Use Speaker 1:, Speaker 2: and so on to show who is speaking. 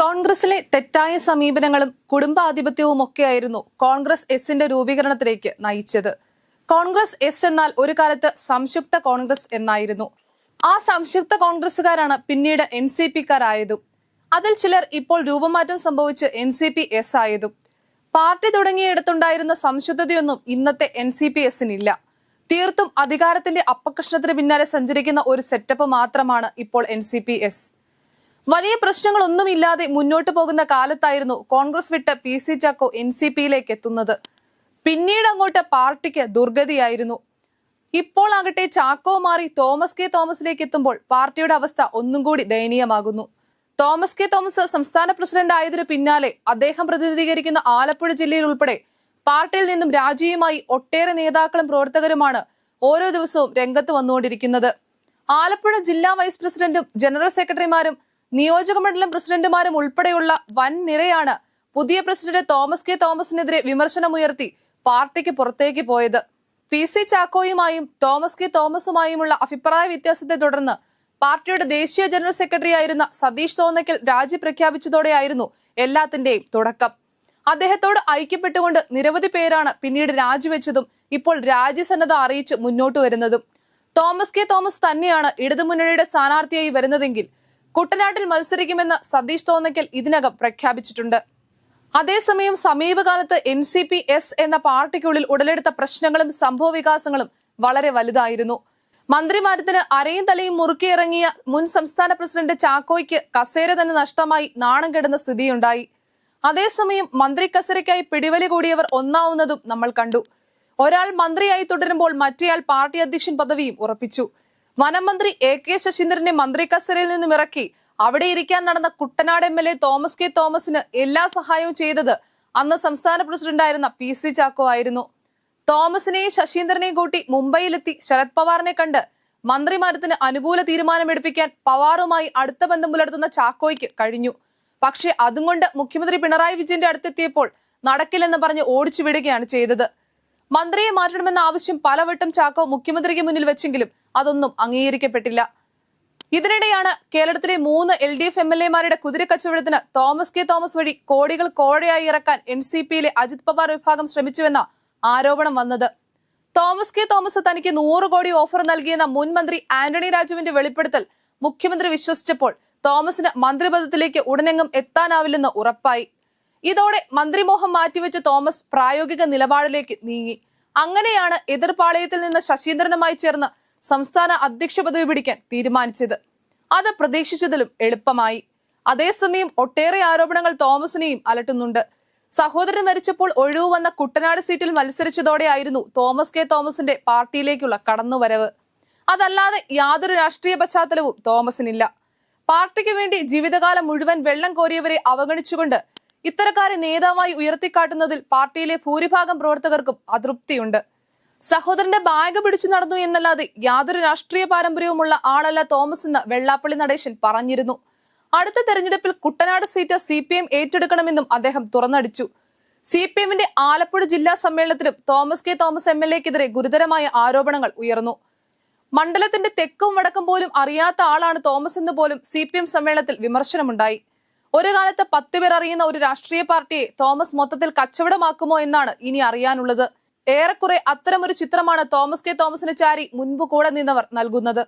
Speaker 1: കോൺഗ്രസിലെ തെറ്റായ സമീപനങ്ങളും കുടുംബാധിപത്യവും ഒക്കെയായിരുന്നു കോൺഗ്രസ് എസിന്റെ രൂപീകരണത്തിലേക്ക് നയിച്ചത്. കോൺഗ്രസ് എസ് എന്നാൽ ഒരു കാലത്ത് സംയുക്ത കോൺഗ്രസ് എന്നായിരുന്നു. ആ സംയുക്ത കോൺഗ്രസുകാരാണ് പിന്നീട് എൻ സി പിക്കാരായതും. അതിൽ ചിലർ ഇപ്പോൾ രൂപമാറ്റം സംഭവിച്ച് എൻ സി പി എസ് ആയതും. പാർട്ടി തുടങ്ങിയിടത്തുണ്ടായിരുന്ന സംശുദ്ധതയൊന്നും ഇന്നത്തെ എൻ സി പി എസിനില്ല. തീർത്തും അധികാരത്തിന്റെ അപ്പകഷ്ണത്തിന് പിന്നാലെ സഞ്ചരിക്കുന്ന ഒരു സെറ്റപ്പ് മാത്രമാണ് ഇപ്പോൾ എൻ സി പി എസ്. വലിയ പ്രശ്നങ്ങളൊന്നുമില്ലാതെ മുന്നോട്ട് പോകുന്ന കാലത്തായിരുന്നു കോൺഗ്രസ് വിട്ട് P C Chacko N C പിയിലേക്ക് എത്തുന്നത്. പിന്നീട് അങ്ങോട്ട് പാർട്ടിക്ക് ദുർഗതിയായിരുന്നു. ഇപ്പോൾ ആകട്ടെ ചാക്കോ മാറി തോമസ് കെ തോമസിലേക്ക് എത്തുമ്പോൾ പാർട്ടിയുടെ അവസ്ഥ ഒന്നും കൂടി ദയനീയമാകുന്നു. തോമസ് കെ തോമസ് സംസ്ഥാന പ്രസിഡന്റ് ആയതിനു പിന്നാലെ അദ്ദേഹം പ്രതിനിധീകരിക്കുന്ന ആലപ്പുഴ ജില്ലയിൽ ഉൾപ്പെടെ പാർട്ടിയിൽ നിന്നും രാജിയുമായി ഒട്ടേറെ നേതാക്കളും പ്രവർത്തകരുമാണ് ഓരോ ദിവസവും രംഗത്ത് വന്നുകൊണ്ടിരിക്കുന്നത്. ആലപ്പുഴ ജില്ലാ വൈസ് പ്രസിഡന്റും ജനറൽ സെക്രട്ടറിമാരും നിയോജക മണ്ഡലം പ്രസിഡന്റുമാരും ഉൾപ്പെടെയുള്ള വൻ നിരയാണ് പുതിയ പ്രസിഡന്റ് തോമസ് കെ തോമസിനെതിരെ വിമർശനമുയർത്തി പാർട്ടിക്ക് പുറത്തേക്ക് പോയത്. പി സി ചാക്കോയുമായും തോമസ് കെ തോമസുമായുമുള്ള അഭിപ്രായ വ്യത്യാസത്തെ തുടർന്ന് പാർട്ടിയുടെ ദേശീയ ജനറൽ സെക്രട്ടറി ആയിരുന്ന സതീഷ് തോന്നയ്ക്കൽ രാജി പ്രഖ്യാപിച്ചതോടെയായിരുന്നു എല്ലാത്തിന്റെയും തുടക്കം. അദ്ദേഹത്തോട് ഐക്യപ്പെട്ടുകൊണ്ട് നിരവധി പേരാണ് പിന്നീട് രാജിവെച്ചതും ഇപ്പോൾ രാജ്യസന്നദ്ധ അറിയിച്ച് മുന്നോട്ട് വരുന്നതും. തോമസ് കെ തോമസ് തന്നെയാണ് ഇടതുമുന്നണിയുടെ സ്ഥാനാർത്ഥിയായി വരുന്നതെങ്കിൽ കുട്ടനാട്ടിൽ മത്സരിക്കുമെന്ന് സതീഷ് തോന്നയ്ക്കൽ ഇതിനകം പ്രഖ്യാപിച്ചിട്ടുണ്ട്. അതേസമയം സമീപകാലത്ത് എൻ സി പി എസ് എന്ന പാർട്ടിക്കുള്ളിൽ ഉടലെടുത്ത പ്രശ്നങ്ങളും സംഭവ വികാസങ്ങളും വളരെ വലുതായിരുന്നു. മന്ത്രിമാരത്തിന് അരയും തലയും മുറുക്കിയിറങ്ങിയ മുൻ സംസ്ഥാന പ്രസിഡന്റ് ചാക്കോയ്ക്ക് കസേര തന്നെ നഷ്ടമായി നാണം കെടുന്ന സ്ഥിതിയുണ്ടായി. അതേസമയം മന്ത്രി കസേരയ്ക്കായി പിടിവലി കൂടിയവർ ഒന്നാവുന്നതും നമ്മൾ കണ്ടു. ഒരാൾ മന്ത്രിയായി തുടരുമ്പോൾ മറ്റേയാൾ പാർട്ടി അധ്യക്ഷൻ പദവിയും ഉറപ്പിച്ചു. വനം മന്ത്രി എ കെ ശശീന്ദ്രനെ മന്ത്രി നിന്നും ഇറക്കി. അവിടെ ഇരിക്കാൻ നടന്ന Kuttanad M L A Thomas K തോമസിന് എല്ലാ സഹായവും ചെയ്തത് അന്ന് സംസ്ഥാന പ്രസിഡന്റായിരുന്ന പി സി ചാക്കോ ആയിരുന്നു. തോമസിനെയും ശശീന്ദ്രനെയും കൂട്ടി മുംബൈയിലെത്തി ശരത് പവാറിനെ കണ്ട് മന്ത്രിമാരത്തിന് അനുകൂല തീരുമാനമെടുപ്പിക്കാൻ പവാറുമായി അടുത്ത ബന്ധം പുലർത്തുന്ന ചാക്കോയ്ക്ക് കഴിഞ്ഞു. പക്ഷേ അതും കൊണ്ട് മുഖ്യമന്ത്രി പിണറായി വിജയന്റെ അടുത്തെത്തിയപ്പോൾ നടക്കില്ലെന്ന് പറഞ്ഞ് ഓടിച്ചു വിടുകയാണ് ചെയ്തത്. മന്ത്രിയെ മാറ്റണമെന്ന ആവശ്യം പലവട്ടം ചാക്കോ മുഖ്യമന്ത്രിക്ക് മുന്നിൽ വെച്ചെങ്കിലും അതൊന്നും അംഗീകരിക്കപ്പെട്ടില്ല. ഇതിനിടെയാണ് കേരളത്തിലെ മൂന്ന് L D F M L എമാരുടെ കുതിരക്കച്ചവടത്തിന് തോമസ് കെ തോമസ് വഴി കോടികൾ കോഴയായി ഇറക്കാൻ എൻ സി പിയിലെ അജിത് പവാർ വിഭാഗം ശ്രമിച്ചുവെന്ന ആരോപണം വന്നത്. തോമസ് കെ തോമസ് തനിക്ക് നൂറ് കോടി ഓഫർ നൽകിയെന്ന മുൻ മന്ത്രി ആന്റണി രാജുവിന്റെ വെളിപ്പെടുത്തൽ മുഖ്യമന്ത്രി വിശ്വസിച്ചപ്പോൾ തോമസിന് മന്ത്രിപദത്തിലേക്ക് ഉടനെങ്ങും എത്താനാവില്ലെന്ന് ഉറപ്പായി. ഇതോടെ മന്ത്രിമോഹം മാറ്റിവെച്ച തോമസ് പ്രായോഗിക നിലപാടിലേക്ക് നീങ്ങി. അങ്ങനെയാണ് എതിർപാളയത്തിൽ നിന്ന് ശശീന്ദ്രനുമായി ചേർന്ന് സംസ്ഥാന അധ്യക്ഷ പദവി പിടിക്കാൻ തീരുമാനിച്ചത്. അത് പ്രതീക്ഷിച്ചതിലും എളുപ്പമായി. അതേസമയം ഒട്ടേറെ ആരോപണങ്ങൾ തോമസിനെയും അലട്ടുന്നുണ്ട്. സഹോദരൻ മരിച്ചപ്പോൾ ഒഴിവ് വന്ന കുട്ടനാട് സീറ്റിൽ മത്സരിച്ചതോടെയായിരുന്നു തോമസ് കെ. തോമസിന്റെ പാർട്ടിയിലേക്കുള്ള കടന്നുവരവ്. അതല്ലാതെ യാതൊരു രാഷ്ട്രീയ പശ്ചാത്തലവും തോമസിനില്ല. പാർട്ടിക്ക് വേണ്ടി ജീവിതകാലം മുഴുവൻ വെള്ളം കോരിയവരെ അവഗണിച്ചുകൊണ്ട് ഇത്തരക്കാരെ നേതാവായി ഉയർത്തിക്കാട്ടുന്നതിൽ പാർട്ടിയിലെ ഭൂരിഭാഗം പ്രവർത്തകർക്കും അതൃപ്തിയുണ്ട്. സഹോദരന്റെ ബാഗ് പിടിച്ചു നടന്നു എന്നല്ലാതെ യാതൊരു രാഷ്ട്രീയ പാരമ്പര്യവുമുള്ള ആളല്ല തോമസ് എന്ന് വെള്ളാപ്പള്ളി നടേശൻ പറഞ്ഞിരുന്നു. അടുത്ത തെരഞ്ഞെടുപ്പിൽ Kuttanad seat C P M ഏറ്റെടുക്കണമെന്നും അദ്ദേഹം തുറന്നടിച്ചു. സി പി എമ്മിന്റെ ആലപ്പുഴ ജില്ലാ സമ്മേളനത്തിലും Thomas K Thomas M L എക്കെതിരെ ഗുരുതരമായ ആരോപണങ്ങൾ ഉയർന്നു. മണ്ഡലത്തിന്റെ തെക്കും വടക്കും പോലും അറിയാത്ത ആളാണ് തോമസ് എന്ന് പോലും സി പി എം സമ്മേളനത്തിൽ വിമർശനമുണ്ടായി. ഒരു കാലത്ത് പത്ത് പേർ അറിയുന്ന ഒരു രാഷ്ട്രീയ പാർട്ടിയെ തോമസ് മൊത്തത്തിൽ കച്ചവടമാക്കുമോ എന്നാണ് ഇനി അറിയാനുള്ളത്. ഏറെക്കുറെ അത്തരമൊരു ചിത്രമാണ് തോമസ് കെ തോമസിന് ചാരി മുൻപ് കൂടെ നിന്നവർ നൽകുന്നത്.